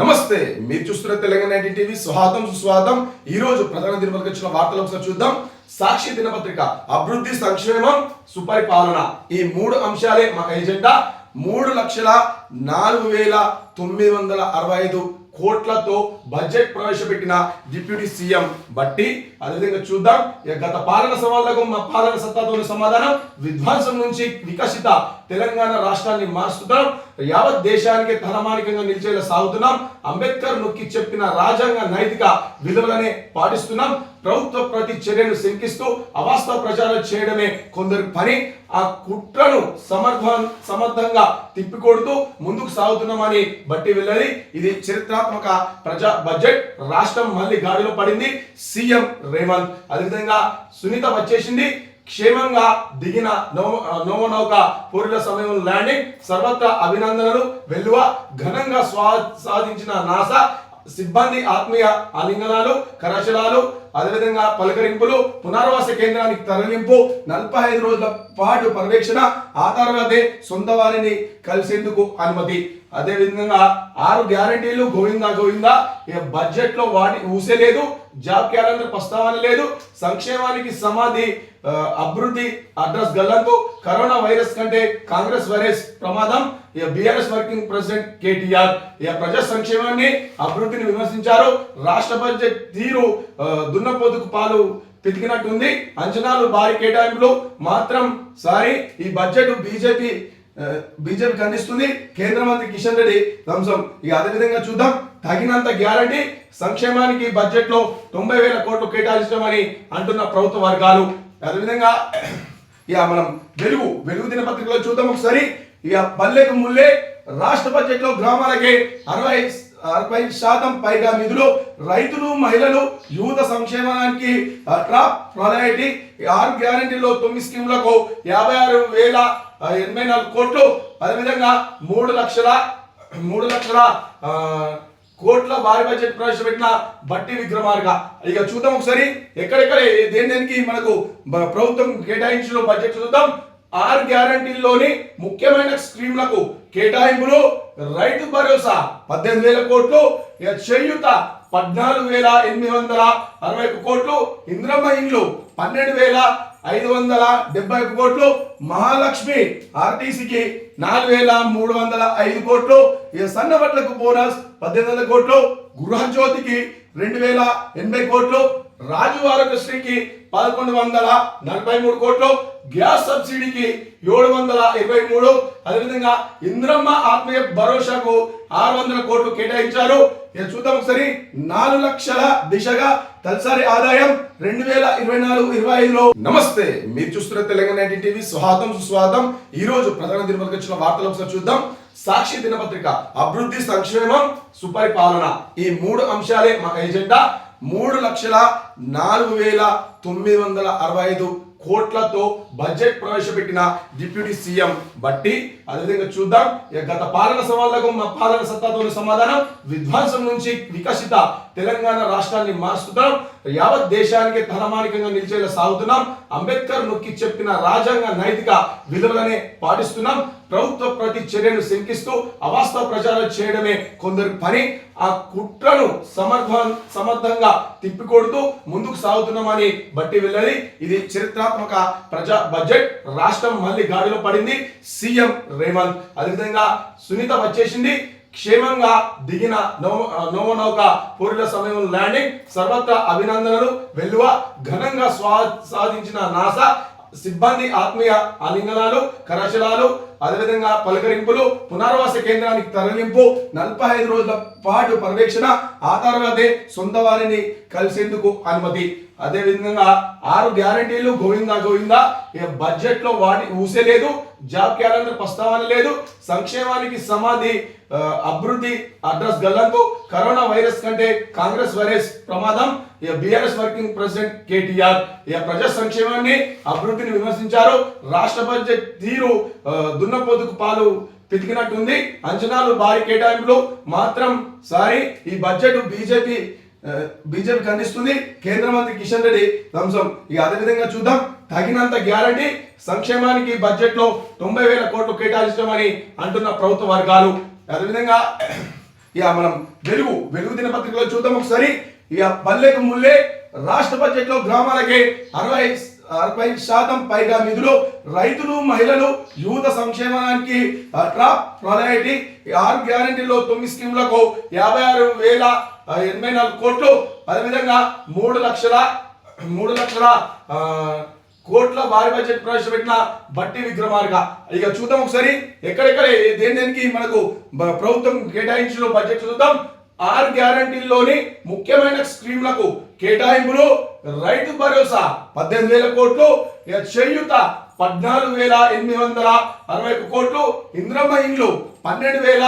నమస్తే మీరు చూస్తున్న తెలంగాణ నైన్టీ టీవీ స్వాగతం సుస్వాగతం. ఈ రోజు ప్రధాన దినపతికి వచ్చిన వార్తలు ఒకసారి చూద్దాం. సాక్షి దినపత్రిక అభివృద్ధి సంక్షేమం సుపరిపాలన. ఈ మూడు అంశాలే మా ఎజెండా మూడు లక్షల నాలుగు వేల తొమ్మిది వందల అరవై ఐదు కోట్లతో బడ్జెట్ ప్రవేశపెట్టిన డిప్యూటీ సీఎం బట్టి అదేవిధంగా చూద్దాం. గత పాలన సవాళ్ళకు మా పాలన సత్తాతోని సమాధానం. విధ్వంసం నుంచి వికసిత తెలంగాణ రాష్ట్రాన్ని మారుస్తున్నాం. యావత్ దేశానికి తలమానికంగా నిలిచేలా సాగుతున్నాం. అంబేద్కర్ నొక్కి చెప్పిన రాజ్యాంగ నైతిక విలువలనే పాటిస్తున్నాం. ప్రభుత్వ ప్రతి చర్యను శంకిస్తూ అవాస్తవ ప్రచారం చేయడమే కొందరి పని. ఆ కుట్రను సమర్థ సమర్థంగా తిప్పికొడుతూ ముందుకు సాగుతున్నామని బట్టి వెళ్ళది ఇది చరిత్రాత్మక ప్రజా బడ్జెట్. రాష్ట్రం మళ్ళీ గాడిలో పడింది. సీఎం రేవంత్. అదేవిధంగా సునీత వచ్చేసింది. క్షేమంగా దిగిన నౌ నౌక పూర్ల సమయం ల్యాండింగ్. సర్వత్రా అభినందనలు. వెల్లువ ఘనంగా స్వా సాధించిన నాసా. సిబ్బంది ఆత్మీయ ఆలింగనాలు కరచలాలు అదేవిధంగా పలకరింపులు పునర్వాస కేంద్రానికి తరలింపు నలభై ఐదు రోజుల పాటు పర్యవేక్షణ ఆ తర్వాతే సొంత వారిని కలిసేందుకు అనుమతి. అదేవిధంగా ఆరు గ్యారంటీలు గోవిందా గోవిందా ఇక బడ్జెట్లో వాటి ఊసే లేదు జాబ్ క్యాలెండర్ ప్రస్తావన లేదు సంక్షేమానికి సమాధి అభివృద్ధి అడ్రస్ గల్లంతు కరోనా వైరస్ కంటే కాంగ్రెస్ వైరస్ ప్రమాదం ఇక బీఆర్ఎస్ వర్కింగ్ ప్రెసిడెంట్ కేటీఆర్ ఇక ప్రజా సంక్షేమాన్ని అభివృద్ధిని విమర్శించారు రాష్ట్ర బడ్జెట్ తీరు దున్నపోతుకు పాలు పితికినట్టుంది అంచనాలు భారీ కేటాయింపులు మాత్రం సారీ ఈ బడ్జెట్ బీజేపీ బీజేపీ ఖండిస్తుంది కేంద్ర మంత్రి కిషన్ రెడ్డి. ధ్వంసం ఇక అదే విధంగా చూద్దాం. తగినంత గ్యారంటీ సంక్షేమానికి బడ్జెట్లో తొంభై వేల కోట్లు కేటాయించమని అంటున్న ప్రభుత్వ వర్గాలు. అదేవిధంగా ఇక మనం వెలుగు వెలుగు దినపత్రికలో చూద్దాం ఒకసారి. ఇక పల్లెకు ముల్లే రాష్ట్ర బడ్జెట్లో గ్రామాలకే అరవై అరవై శాతం పైగా నిధులు రైతులు మహిళలు యువత సంక్షేమానికి ట్రాప్ టాప్ ఆరు గ్యారంటీలో తొమ్మిది స్కీములకు యాభై ఆరు వేల ఎనభై నాలుగు కోట్లు. అదేవిధంగా మూడు లక్షల మూడు లక్షల కోట్ల భారీ బడ్జెట్ ప్రవేశపెట్టిన బట్టి విక్రమార్క. ఇక చూద్దాం ఒకసారి ఎక్కడెక్కడ దేని దేనికి మనకు ప్రభుత్వం కేటాయించిన బడ్జెట్ చూద్దాం. ఆర్ గ్యారంటీల్లోని ముఖ్యమైన స్కీమ్లకు కేటాయింపులు రైతు భరోసా పద్దెనిమిది వేల కోట్లు ఇక పద్నాలుగు వేల ఎనిమిది వందల అరవై ఒక కోట్లు ఇంద్రమ్మ ఇండ్లు పన్నెండు వేల ఐదు వందల డెబ్బై ఒక కోట్లు మహాలక్ష్మి ఆర్టీసీకి నాలుగు వేల మూడు వందల ఐదు కోట్లు ఇక సన్నబట్లకు బోనస్ పద్దెనిమిది వందల కోట్లు గృహజ్యోతికి రెండు వేల ఎనభై కోట్లు రాజు స్త్రీకి పదకొండు వందల నలభై మూడు కోట్లు గ్యాస్ సబ్సిడీకి ఏడు వందల ఇరవై మూడు. అదేవిధంగా ఇంద్రమ్మ ఆత్మీయ భరోసాకు ఆరు వందల కోట్లు కేటాయించారు. ఇక చూద్దాం ఒకసారి. నాలుగు లక్షల దిశగా తలసరి ఆదాయం రెండు వేల ఇరవై నాలుగు ఇరవై ఐదులో. నమస్తే మీరు చూస్తున్న తెలంగాణ టీవీ స్వాగతం సుస్వాగతం. ఈ రోజు ప్రధాన దినపత్రిక వచ్చిన వార్తలు ఒకసారి చూద్దాం. సాక్షి దినపత్రిక అభివృద్ధి సంక్షేమం సుపరిపాలన. ఈ మూడు అంశాలే మా ఎజెండా. మూడు లక్షల నాలుగు వేల తొమ్మిది వందల అరవై ఐదు కోట్లతో బడ్జెట్ ప్రవేశపెట్టిన డిప్యూటీ సీఎం బట్టి. అదేవిధంగా చూద్దాం గత పాలన సవాళ్ళకు మా పాలన సత్తాతో సమాధానం. విధ్వంసం నుంచి వికసిత తెలంగాణ రాష్ట్రాన్ని మార్చుతాం యావత్ దేశానికి తలమానికంగా నిలిచేలా సాగుతున్నాం. అంబేద్కర్ నొక్కి చెప్పిన రాజ్యాంగ నైతిక విలువలనే పాటిస్తున్నాం. ప్రభుత్వ ప్రతి చర్యను శంకిస్తూ అవాస్తవ ప్రచారం చేయడమే కొందరి పని. ఆ కుట్రను సమర్థ సమర్థంగా తిప్పికొడుతూ ముందుకు సాగుతున్నామని బట్టి వెళ్ళది. ఇది చరిత్రాత్మక ప్రజా బడ్జెట్. రాష్ట్రం మళ్ళీ గాడిలో పడింది. సీఎం రేవంత్. అదేవిధంగా సునీత వచ్చేసింది. క్షేమంగా దిగిన నవ నౌక పూర్ల సమయం ల్యాండింగ్. సర్వత్రా అభినందనలు. వెల్లువ ఘనంగా స్వా సాధించిన నాసా. సిబ్బంది ఆత్మీయ ఆలింగనాలు కరచలాలు అదేవిధంగా పలకరింపులు పునర్వాస కేంద్రానికి తరలింపు నలభై ఐదు రోజుల పాటు పర్యవేక్షణ ఆ తర్వాతే సొంత వారిని కలిసేందుకు అనుమతి. అదే విధంగా ఆరు గ్యారంటీలు గోవిందా గోవిందా బడ్జెట్లో వాటి ఊసే లేదు జాబ్ క్యాలెండర్ ప్రస్తావన లేదు సంక్షేమానికి సమాధి అభివృద్ధి అడ్రస్ గల్లంతు కరోనా వైరస్ కంటే కాంగ్రెస్ వైరస్ ప్రమాదం బీఆర్ఎస్ వర్కింగ్ ప్రెసిడెంట్ కేటీఆర్ ప్రజా సంక్షేమాన్ని అభివృద్ధిని విమర్శించారు రాష్ట్ర బడ్జెట్ తీరు ఆ, దున్నపోతుకు పాలు పితికినట్టుంది. అంచనాలు భారీ కేటాయింపులు మాత్రం సారీ ఈ బడ్జెట్ బీజేపీ బీజేపీ ఖండిస్తుంది కేంద్ర మంత్రి కిషన్ రెడ్డి ధ్వంసం. ఇక అదే విధంగా చూద్దాం. తగినంత గ్యారంటీ సంక్షేమానికి బడ్జెట్లో తొంభై వేల కోట్లు కేటాయించమని అంటున్న ప్రభుత్వ వర్గాలు. అదేవిధంగా ఇక మనం వెలుగు వెలుగు దినపత్రికలో చూద్దాం ఒకసారి. ఇక పల్లెకు ముల్లే రాష్ట్ర బడ్జెట్లో గ్రామాలకి అరవై అరవై శాతం పైగా నిధులు రైతులు మహిళలు యువత సంక్షేమానికి ట్రాప్ ప్రయారిటీ ఆరు గ్యారంటీలో తొమ్మిది స్కీములకు యాభై ఆరు వేల ఎనభై నాలుగు కోట్లు. అదేవిధంగా మూడు లక్షల మూడు లక్షల కోట్ల భారీ బడ్జెట్ ప్రవేశపెట్టిన బట్టి విక్రమార్క. ఇక చూద్దాం ఒకసారి ఎక్కడెక్కడ దేని దేనికి మనకు ప్రభుత్వం కేటాయించిన బడ్జెట్ చూద్దాం. ఆరు గ్యారంటీల్లోని ముఖ్యమైన స్కీమ్లకు కేటాయింపులు రైతు భరోసా పద్దెనిమిది వేల కోట్లు ఇక పద్నాలుగు వేల ఎనిమిది వందల అరవై ఒక్క కోట్లు ఇంద్రమ్మ ఇండ్లు పన్నెండు వేల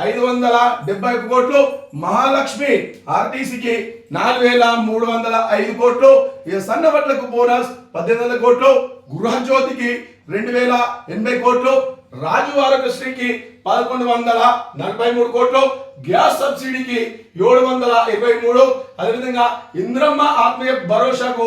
ఐదు వందల డెబ్బై ఒక్క కోట్లు మహాలక్ష్మి ఆర్టీసీకి నాలుగు వేల మూడు వందల ఐదు కోట్లు ఇక సన్నబట్లకు బోనస్ పద్దెనిమిది వందల కోట్లు గృహజ్యోతికి రెండు వేల ఎనభై కోట్లు రాజు ఆరోగ్యశ్రీకి పదకొండు వందల నలభై మూడు కోట్లు గ్యాస్ సబ్సిడీకి ఏడు వందల ఇరవై మూడు. అదేవిధంగా ఇంద్రమ్మ ఆత్మీయ భరోసాకు